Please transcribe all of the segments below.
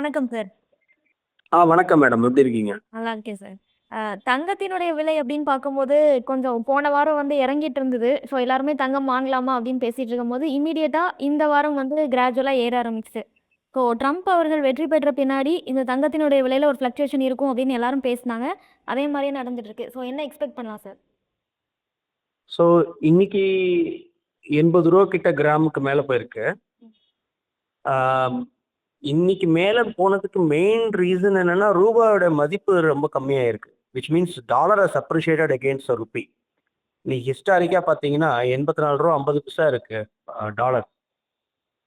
வணக்கம் சார். ஆ வணக்கம் மேடம். எப்படி இருக்கீங்க? நல்லா இருக்கேன் சார். தங்கத்தினுடைய விலை அப்படின்னு பார்க்கும்போது, கொஞ்சம் போன வாரம் வந்து இறங்கிட்டு இருந்தது. ஸோ எல்லாருமே தங்கம் வாங்கலாமா அப்படின்னு பேசிட்டு இருக்கும்போது, இம்மீடியட்டா இந்த வாரம் வந்து கிராஜுவலா ஏற ஆரம்பிச்சுது. ஸோ ட்ரம்ப் அவர்கள் வெற்றி பெற்ற பின்னாடி, இந்த தங்கத்தினுடைய விலையில ஒரு ஃப்ளக்சுவேஷன் இருக்கும் அப்படின்னு எல்லாரும் பேசினாங்க. அதே மாரியே நடந்துட்டு இருக்கு. ஸோ என்ன எக்ஸ்பெக்ட் பண்ணலாம் சார்? ஸோ இன்னைக்கு ரூ. 80 கிட்ட கிராமுக்கு மேல போயிருக்கு. இன்னைக்கு மேல போனதுக்கு மெயின் ரீசன் என்னன்னா, ரூபாயோட மதிப்பு ரொம்ப கம்மியாயிருக்கு. Which means dollar has appreciated against rupee நீ ஹிஸ்டாரிக்கா பாத்தீங்கன்னா இன்னைக்கு நாலு பார்த்தீங்கன்னா, ரூ. 84.50 இருக்கு டாலர்.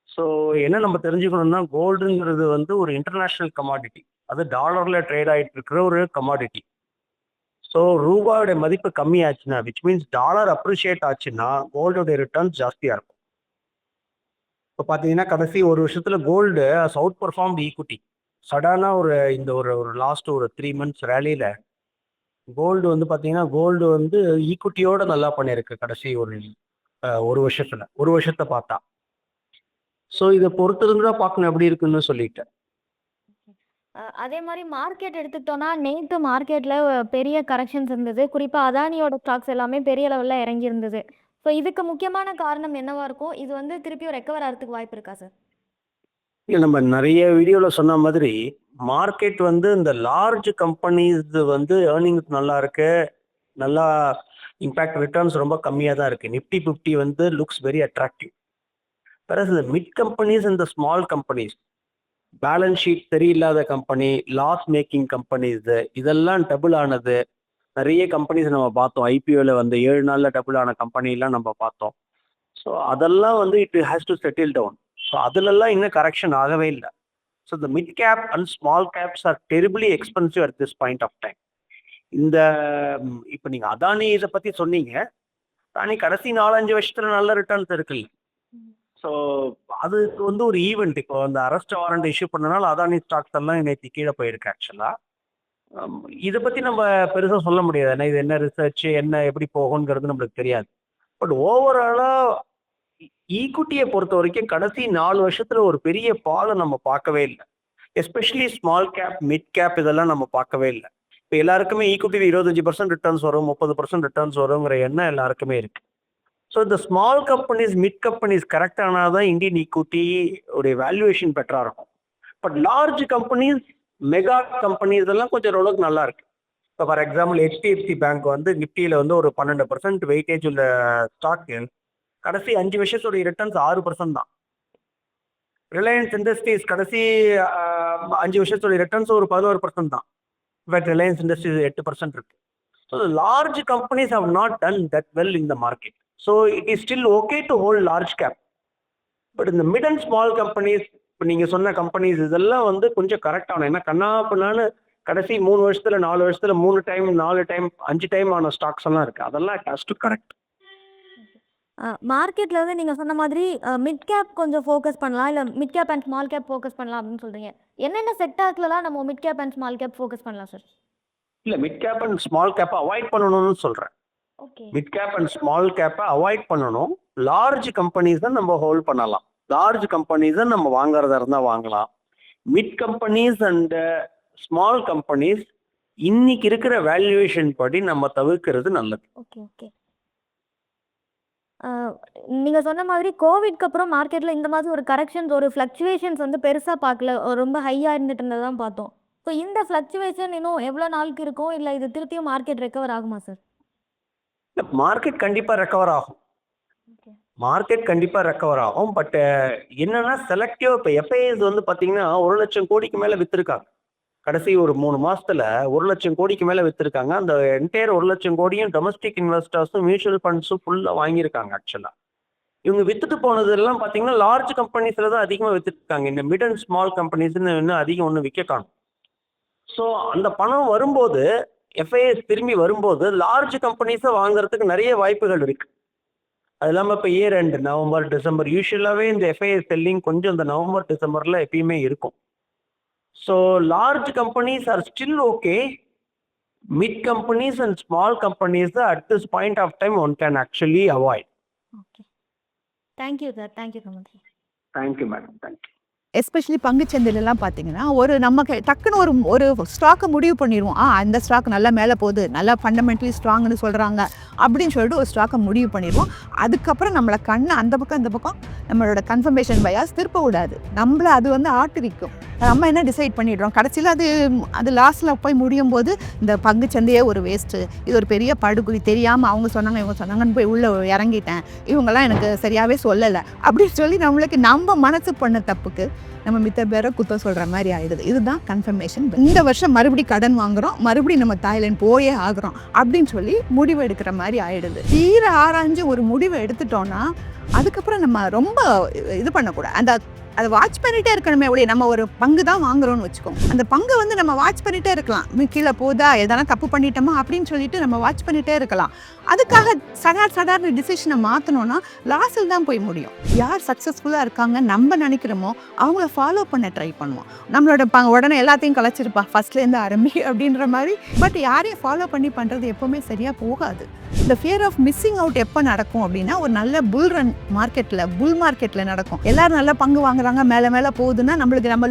ஸோ என்ன நம்ம தெரிஞ்சுக்கணும்னா, கோல்டுங்கிறது வந்து ஒரு இன்டர்நேஷ்னல் கமாடிட்டி. அது டாலர்ல ட்ரேட் ஆகிட்டு இருக்கிற ஒரு கமாடிட்டி. ஸோ ரூபாயோட மதிப்பு கம்மியாச்சுன்னா, விச் மீன்ஸ் டாலர் அப்ரிஷியேட் ஆச்சுன்னா, கோல்டோட ரிட்டர்ன்ஸ் ஜாஸ்தியாக இருக்கும். இப்போ பார்த்தீங்கன்னா, கடைசி ஒரு வருஷத்துல கோல்டு அவுட் பர்ஃபார்ம் ஈக்குட்டி சடனாக ஒரு இந்த ஒரு ஒரு லாஸ்ட் ஒரு த்ரீ மந்த்ஸ் ரேலியில் கோல்டு வந்து பார்த்தீங்கன்னா, கோல்டு வந்து ஈக்குட்டியோட நல்லா பண்ணியிருக்கு கடைசி ஒரு ஒரு வருஷத்துல. ஒரு வருஷத்தை பார்த்தா. ஸோ இதை பொறுத்திருந்து தான் பார்க்கணும் எப்படி இருக்குன்னு சொல்லிட்டு. அதே மாதிரி மார்க்கெட் எடுத்துக்கிட்டோம்னா, நேற்று மார்க்கெட்டில் பெரிய கரெக்ஷன்ஸ் இருந்தது. குறிப்பா அதானியோட ஸ்டாக்ஸ் எல்லாமே பெரிய லெவலில் இறங்கி இருந்தது. ஸோ இதுக்கு முக்கியமான காரணம் என்னவா இருக்கும்? இது வந்து திருப்பியும் ரெக்கவர் ஆகிறதுக்கு வாய்ப்பு இருக்கா சார்? இல்லை நம்ம நிறைய வீடியோவில் சொன்ன மாதிரி, மார்க்கெட் வந்து இந்த லார்ஜ் கம்பெனிஸ் வந்து ஏர்னிங் நல்லா இருக்கு. நல்லா இம்பேக்ட் ரிட்டர்ன்ஸ் ரொம்ப கம்மியாக தான் இருக்குது நிஃப்டி 50 வந்து லுக்ஸ் வெரி அட்ராக்டிவ். பிறகு இந்த மிட் கம்பெனிஸ் இந்த ஸ்மால் கம்பெனிஸ் பேலன்ஸ் ஷீட் சரியில்லாத கம்பெனி, லாஸ் மேக்கிங் கம்பெனிஸ் இதெல்லாம் டபுள் ஆனது. நிறைய கம்பெனிஸ் நம்ம பார்த்தோம். ஐபிஓல வந்து 7 நாள்ல டபுள் ஆன கம்பெனிலாம் நம்ம பார்த்தோம். ஸோ அதெல்லாம் வந்து it has to settle down. So அதுலலாம் இன்னும் கரெக்ஷன் ஆகவே இல்லை so the mid cap and small caps are terribly expensive at this point of time. இந்த இப்போ நீங்க அதானி இதை பத்தி சொன்னீங்க. அதானி கடைசி 4, 5 வருஷத்துல நல்ல ரிட்டர்ன்ஸ் இருக்குல்ல. ஸோ அதுக்கு வந்து ஒரு ஈவெண்ட் இப்போ அந்த அரெஸ்ட் வாரண்ட் இஷ்யூ பண்ணனால அதானி ஸ்டாக்ஸ் எல்லாம் நேற்று கீழே போயிருக்கு ஆக்சுவலா. இதை பற்றி நம்ம பெருசாக சொல்ல முடியாது. ஏன்னா இது என்ன ரிசர்ச் என்ன எப்படி போகும்ங்கிறது நம்மளுக்கு தெரியாது. பட் ஓவராலாக ஈக்குட்டியை பொறுத்த வரைக்கும் கடைசி நாலு வருஷத்துல ஒரு பெரிய பாலை நம்ம பார்க்கவே இல்லை especially small cap, mid cap இதெல்லாம் நம்ம பார்க்கவே இல்லை இப்போ எல்லாருக்குமே ஈக்குட்டி இருபத்தஞ்சி பர்சன்ட் ரிட்டர்ன்ஸ் வரும், 30% ரிட்டர்ன்ஸ் வருங்கிற எண்ணம் எல்லாருக்குமே இருக்கு. ஸோ இந்த small companies, mid companies correct ஆனா தான் இந்தியன் ஈக்குட்டி உடைய வேல்யூவேஷன் பெட்டராக இருக்கும். But large companies, mega company இதெல்லாம் கொஞ்சம் ஓரளவுக்கு நல்லா இருக்கு. இப்போ ஃபார் எக்ஸாம்பிள் ஹெச்டிஎஃப்சி பேங்க் வந்து நிஃப்டியில் வந்து ஒரு 12% வெயிட்டேஜ் உள்ள ஸ்டாக்கு. கடைசி அஞ்சு வருஷத்துடைய ரிட்டர்ன்ஸ் ஆறு பர்சன்ட் தான். ரிலையன்ஸ் இண்டஸ்ட்ரீஸ் கடைசி அஞ்சு வருஷத்துடைய ரிட்டர்ன்ஸ் ஒரு 11% தான். பட் ரிலையன்ஸ் இண்டஸ்ட்ரீஸ் எட்டு பர்சன்ட் இருக்கு. So large companies have not done that well in the market. So it is still okay to hold large cap. But இந்த மிட் அண்ட் ஸ்மால் கம்பெனிஸ் இப்ப நீங்க சொன்ன கம்பெனிஸ் இதெல்லாம் வந்து கொஞ்சம் கரெக்ட் ஆகணும். ஏன்னா கன்னா பின்னான்னு கடைசி 3 வருஷத்துல, 4 வருஷத்துல 3 டைம், 4 டைம், 5 டைம் ஆன ஸ்டாக்ஸ் எல்லாம் இருக்கு. அதெல்லாம் இட் ஹேஸ் டூ கரெக்ட். மார்க்கெட்ல வந்து நீங்க சொன்ன மாதிரி மிட் கேப் கொஞ்சம் ஃபோக்கஸ் பண்ணலாம். இல்ல mid cap and small cap focus பண்ணலாம் அப்படின்னு சொல்றீங்க. என்னென்ன செக்டார்ஸ்லலாம் நம்ம mid cap and small cap focus பண்ணலாம் சார்? இல்ல மிட் கேப் அண்ட் ஸ்மால் கேப்ப அவாய்ட் பண்ணணும்னு சொல்றேன். Okay. Mid cap and small கேப்ப அவாய்ட் பண்ணணும். லார்ஜ் கம்பெனிஸ் தான் நம்ம ஹோல்ட் பண்ணலாம். லார்ஜ் கம்பெனிஸ நம்ம வாங்குறதா இருந்தா வாங்கலாம். Mid companies and small companies இன்னைக்கு இருக்கிற வேல்யூவேஷன் படி நம்ம தவிர்க்கிறது நல்லது. Okay, okay. நீங்க சொன்ன மாதிரி கோவிட்க்கு அப்புறம் மார்க்கெட்ல இந்த மாதிரி ஒரு கரெக்ஷன்ஸ், ஒரு ஃப்ளக்சுவேஷன்ஸ் வந்து பெருசா பார்க்கல. ரொம்ப ஹையா இருந்துட்டு இருந்தத தான் பார்த்தோம். ஸோ இந்த ஃப்ளக்சுவேஷன் இன்னும் எவ்வளோ நாளுக்கு இருக்கும்? இல்ல இது திருப்பியும் மார்க்கெட் ரெக்கவர் ஆகுமா சார்? மார்க்கெட் கண்டிப்பா ரெக்கவர் ஆகும். மார்க்கெட் கண்டிப்பா ரெக்கவர் ஆகும். பட் என்னன்னா செலக்டிவ் இப்ப எஃப்ஐஎஸ் வந்து பார்த்தீங்கன்னா, 1,00,000 கோடிக்கு மேல விற்றுருக்காங்க கடைசி ஒரு மூணு மாசத்துல ஒரு லட்சம் கோடிக்கு மேல விற்றுருக்காங்க அந்த என்டையர் ஒரு லட்சம் கோடியும் டொமஸ்டிக் இன்வெஸ்டர்ஸும், மியூச்சுவல் ஃபண்ட்ஸும் ஃபுல்லா வாங்கியிருக்காங்க ஆக்சுவலா. இவங்க வித்துட்டு போனதெல்லாம் பார்த்தீங்கன்னா, லார்ஜ் கம்பெனிஸ்ல தான் அதிகமா வித்துருக்காங்க. இந்த மிட் அண்ட் ஸ்மால் கம்பெனிஸ்ன்னு இன்னும் அதிகம் ஒன்று விற்க காணும் ஸோ அந்த பணம் வரும்போது, எஃப்ஐஎஸ் திரும்பி வரும்போது, லார்ஜ் கம்பெனிஸை வாங்குறதுக்கு நிறைய வாய்ப்புகள் இருக்குது அது இல்லாம இப்ப இயர் எண்ட் நவம்பர், டிசம்பர் யூசுவலாவே இந்த எஃப்ஐஎஸ் செல்லிங் கொஞ்சம் இந்த நவம்பர், டிசம்பர்ல எப்பயுமே இருக்கும். So large companies are still okay. Mid companies and small companies at this point of time one can actually avoid. Okay. Thank you sir. Thank you so much. Thank you madam. Thank you. Especially பங்குச்சந்தையிலலாம் பார்த்தீங்கன்னா ஒரு நமக்கு டக்குன்னு ஒரு ஒரு ஸ்டாக்கை முடிவு பண்ணிடுவோம் ஆ அந்த ஸ்டாக் நல்லா மேலே போகுது நல்லா ஃபண்டமெண்டலி ஸ்ட்ராங்னு சொல்கிறாங்க அப்படின்னு சொல்லிட்டு ஒரு ஸ்டாக்கை முடிவு பண்ணிடுவோம். அதுக்கப்புறம் நம்மளை கண்ணு அந்த பக்கம் இந்த பக்கம் நம்மளோட கன்ஃபர்மேஷன் பயாஸ் திருப்ப விடாது நம்மளை அது வந்து ஆட்டுவிக்கும் நம்ம என்ன டிசைட் பண்ணிடுறோம்? கடைசியில் அது அது லாஸ்ட்டில் போய் முடியும் போது இந்த பங்குச்சந்தையே ஒரு வேஸ்ட்டு இது ஒரு பெரிய படுகொலி தெரியாமல் அவங்க சொன்னாங்க இவங்க சொன்னாங்கன்னு போய் உள்ளே இறங்கிட்டேன். இவங்கெல்லாம் எனக்கு சரியாகவே சொல்லலை. அப்படின்னு சொல்லி நம்மளுக்கு நம்ம மனசு பண்ண தப்புக்கு நம்ம மித்த பேரை குத்தம் சொல்கிற மாதிரி ஆயிடுது. இதுதான் கன்ஃபர்மேஷன் இந்த வருஷம் மறுபடியும் கடன் வாங்குகிறோம் மறுபடியும் நம்ம தாய்லாந்து போயே ஆகிறோம். அப்படின்னு சொல்லி முடிவு எடுக்கிற மாதிரி மாதிரி ஆயிடுது. தீர ஆராய்ஞ்சு ஒரு முடிவை எடுத்துட்டோம்னா அதுக்கப்புறம் நம்ம ரொம்ப இது பண்ணக்கூடாது. அந்த அதை வாட்ச் பண்ணிட்டே இருக்கணுமே ஒழிய நம்ம ஒரு பங்கு தான் வாங்குறோம்னு வச்சுக்கோங்க. அந்த பங்கு வந்து நம்ம வாட்ச் பண்ணிட்டே இருக்கலாம். கீழே போதா? எதனா தப்பு பண்ணிட்டோமா? அப்படின்னு சொல்லிட்டு நம்ம வாட்ச் பண்ணிட்டே இருக்கலாம். அதுக்காக சடார் சடார்னு டிசிஷனை மாற்றணும்னா லாஸில் தான் போய் முடியும். யார் சக்ஸஸ்ஃபுல்லாக இருக்காங்க நம்ம நினைக்கிறோமோ அவங்கள ஃபாலோ பண்ண ட்ரை பண்ணுவோம். நம்மளோட ப உடனே எல்லாத்தையும் கலைச்சிருப்பா ஃபர்ஸ்ட்லேருந்து ஆரம்பி அப்படின்ற மாதிரி. பட் யாரையும் ஃபாலோ பண்ணி பண்ணுறது எப்போவுமே சரியாக போகாது. இந்த ஃபியர் ஆஃப் மிஸ்ஸிங் அவுட் எப்போ நடக்கும் அப்படின்னா ஒரு நல்ல புல் ரன் மார்க்கெட்டில் புல் மார்க்கெட்டில் நடக்கும். எல்லாரும் நல்லா பங்கு வாங்குறாங்க மேலே மேலே போகுதுன்னா நம்மளுக்கு நம்ம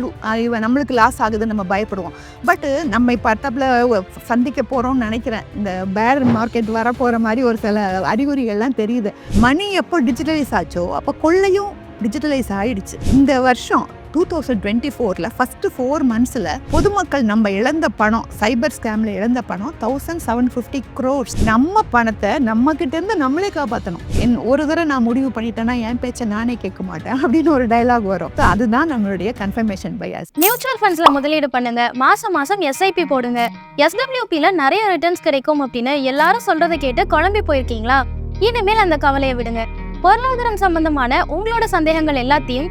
நம்மளுக்கு லாஸ் ஆகுதுன்னு நம்ம பயப்படுவோம். பட்டு நம்ம இப்போ அடுத்தாப்புல சந்திக்க போகிறோம்னு நினைக்கிறேன். இந்த பேர் மார்க்கெட் வர போகிற மாதிரி ஒரு சில அறிகுறிகள்லாம் தெரியுது. மணி எப்போ டிஜிட்டலைஸ் ஆச்சோ அப்போ கொள்ளையும் டிஜிட்டலைஸ் ஆகிடுச்சு இந்த வருஷம் டூ தௌசண்ட் டுவெண்ட்டி ஃபோரில் ஃபஸ்ட்டு ஃபோர் மந்த்ஸில் பொதுமக்கள் நம்ம இழந்த பணம் சைபர் ஸ்கேமில் இழந்த பணம் தௌசண்ட் செவன் ஃபிஃப்டி க்ரோர்ஸ் நம்ம பணத்தை நம்மக்கிட்டேருந்து நம்மளே காப்பாற்றணும் என் ஒரு தடவை நான் முடிவு பண்ணிட்டேன்னா என் பேச்சை நானே கேட்க மாட்டேன் அப்படின்னு ஒரு டைலாக் வரும். அதுதான் நம்மளுடைய கன்ஃபர்மேஷன் பையாஸ் மியூச்சுவல் ஃபண்ட்ஸில் முதலீடு பண்ணுங்க. மாதம் மாதம் எஸ்ஐபி போடுங்க. எஸ்டபிள்யூபியில் நிறைய ரிட்டர்ன்ஸ் கிடைக்கும் அப்படின்னு எல்லாரும் சொல்கிறத கேட்டு குழம்பி போயிருக்கீங்களா? இனிமேல் அந்த கவலையை விடுங்க. பொருளாதாரம் சம்பந்தமான உங்களோட சந்தேகங்கள் எல்லாத்தையும்